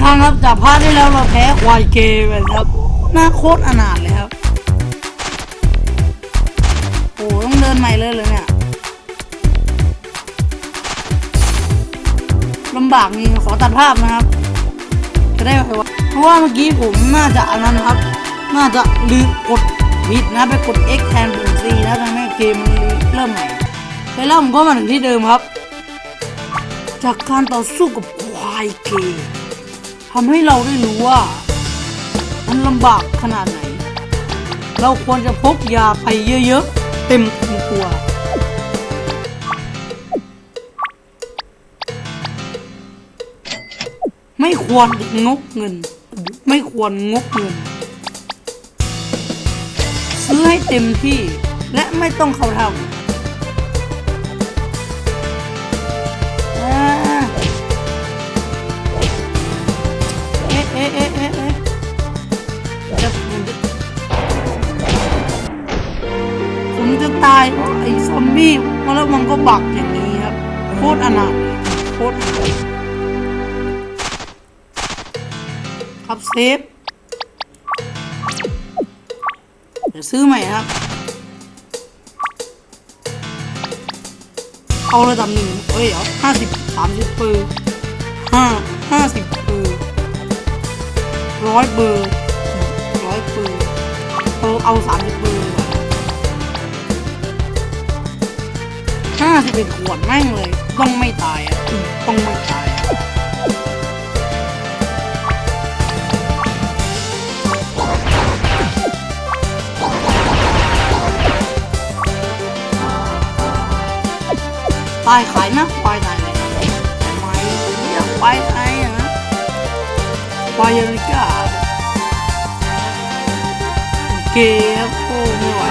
ครั้งครับจากพาร์ทที่แล้วเราแพ้ควายเกย์ไปครับหน้าโคตรอนาถเลยครับโอ้ต้องเดินใหม่เลยเลยเนี่ยลำบากนี่ขอตัดภาพนะครับ จะได้ไวๆเพราะว่าเมื่อกี้ผมน่าจะอันนั้นครับ น่าจะลืมกดผิดนะไปกด X แทนปุ่ม C นะทำให้เกมมันเริ่มใหม่ไปแล้วผมก็มาถึงที่เดิมครับ จากการต่อสู้กับควายเกย์ ทำให้เราได้รู้ว่า มันลำบากขนาดไหน เราควรจะพกยาไปเยอะๆ เต็มตัวไม่ควรงกเงิน ไม่ควรงกเงิน ซื้อให้เต็มที่และไม่ต้องเข้าทำ บักอย่างนี้ครับ โคตรอนาถโคตรครับเซฟเดี๋ยวซื้อใหม่ครับ เอาระดับหนึ่งเอ้ยเอาห้าสิบสามสิบเปอร์ห้าห้าสิบเปอร์ร้อยเบอร์ร้อยเบอร์เอาเอาสามสิบเบอร์ ห้าสิบเอ็ดขวดแม่งเลย ต้องไม่ตายอะต้องไม่ตายอะตายขายนะควายตายเลยทไมเนี่ยควายตายอะนะควายอเมริกาเกฟโอ้ไม่ไหว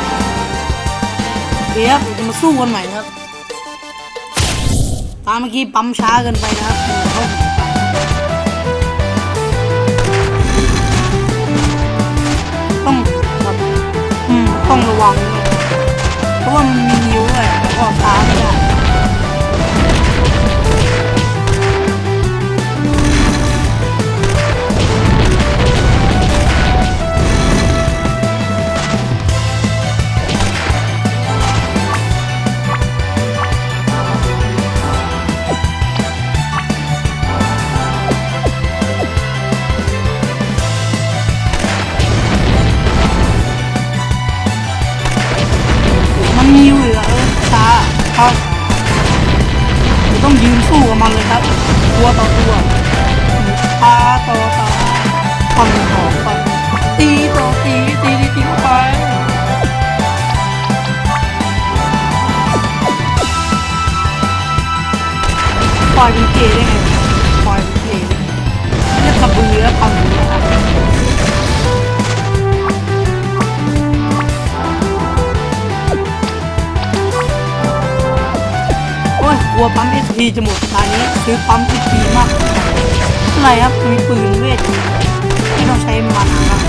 เกฟเราจะมาสู้กันใหม่นะครับ ตามเมื่อกี้ปั๊มช้าเกินไปนะครับเขาหนีไปต้องแบบอืมต้องระวังด้วยเพราะว่ามันมีนิ้วด้วยแล้วก็ช้าไม่ได้ ช้าต้องยืนสู้กับมันเลยครับ ตัวต่อตัวช้าต่อช้าฟันต่อฟันตีต่อตีตีตีตีเข้าไปปล่อยเป็นเกย์ได้ไงปล่อยเป็นเกย์เรียกระบือแล้วพังเลยครับ ลัวปั๊มเอสพีจะหมดตอนนี้ซื้อปั๊มเอสพีมากอะไรครับมีปืนเวทที่เราใช้มันนะ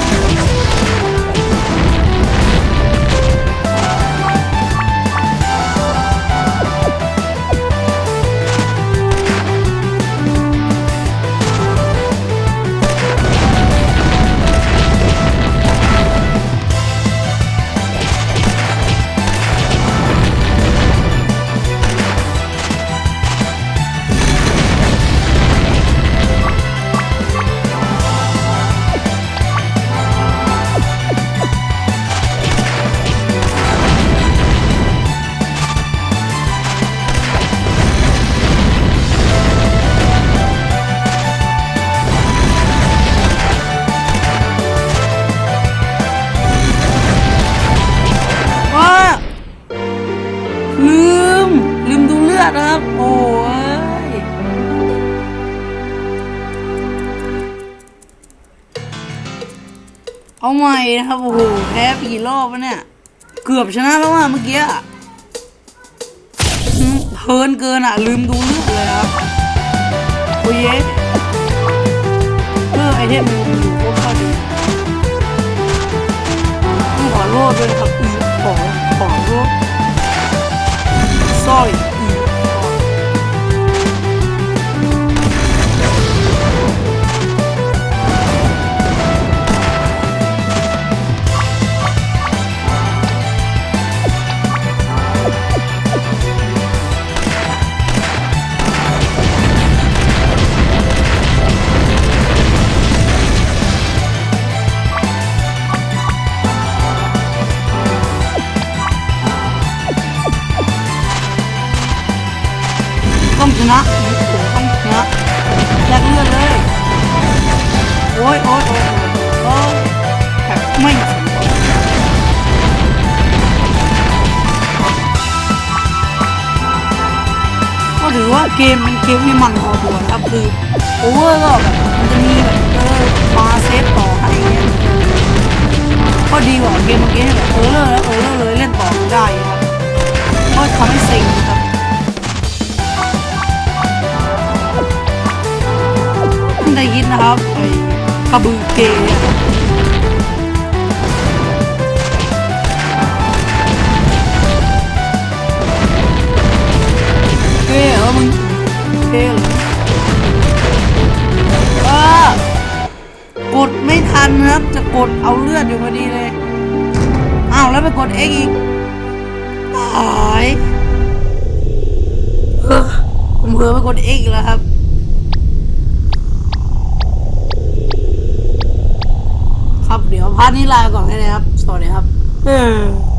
เอาใหม่นะครับโอ้โหแพ้ไปกี่รอบวะเนี่ย เกือบชนะแล้วอะเมื่อกี้เพลินเกินอะ ลืมดูเลือดเลยครับโอ้ยเย้เพื่อไอเทมมันอยู่โคตรเข้าดีต้องขอโทษด้วยนะครับอือขอขอโทษ sorry นะผมต้องชนะแลกเลือดเลย โอ้ยโอ้ยโอ้ยโอ้ยแบบไม่ก็ถือว่าเกมมันเกมนี่มันพอตัวนะครับคือโอเวอร์ก็แบบ เพิ่งได้ยินนะครับไอ้คาบูเกะเนี่ยเกะเหรอมึงเกะเหรออ่ากดไม่ทันนะครับ จะกดเอาเลือดอยู่พอดีเลยอ้าวแล้วไปกด X อีกตายเออผมเผลอไปกด X อีกแล้วครับ ครับเดี๋ยวพาร์ท นี้ลาก่อนได้เลยครับ สวัสดีครับเออ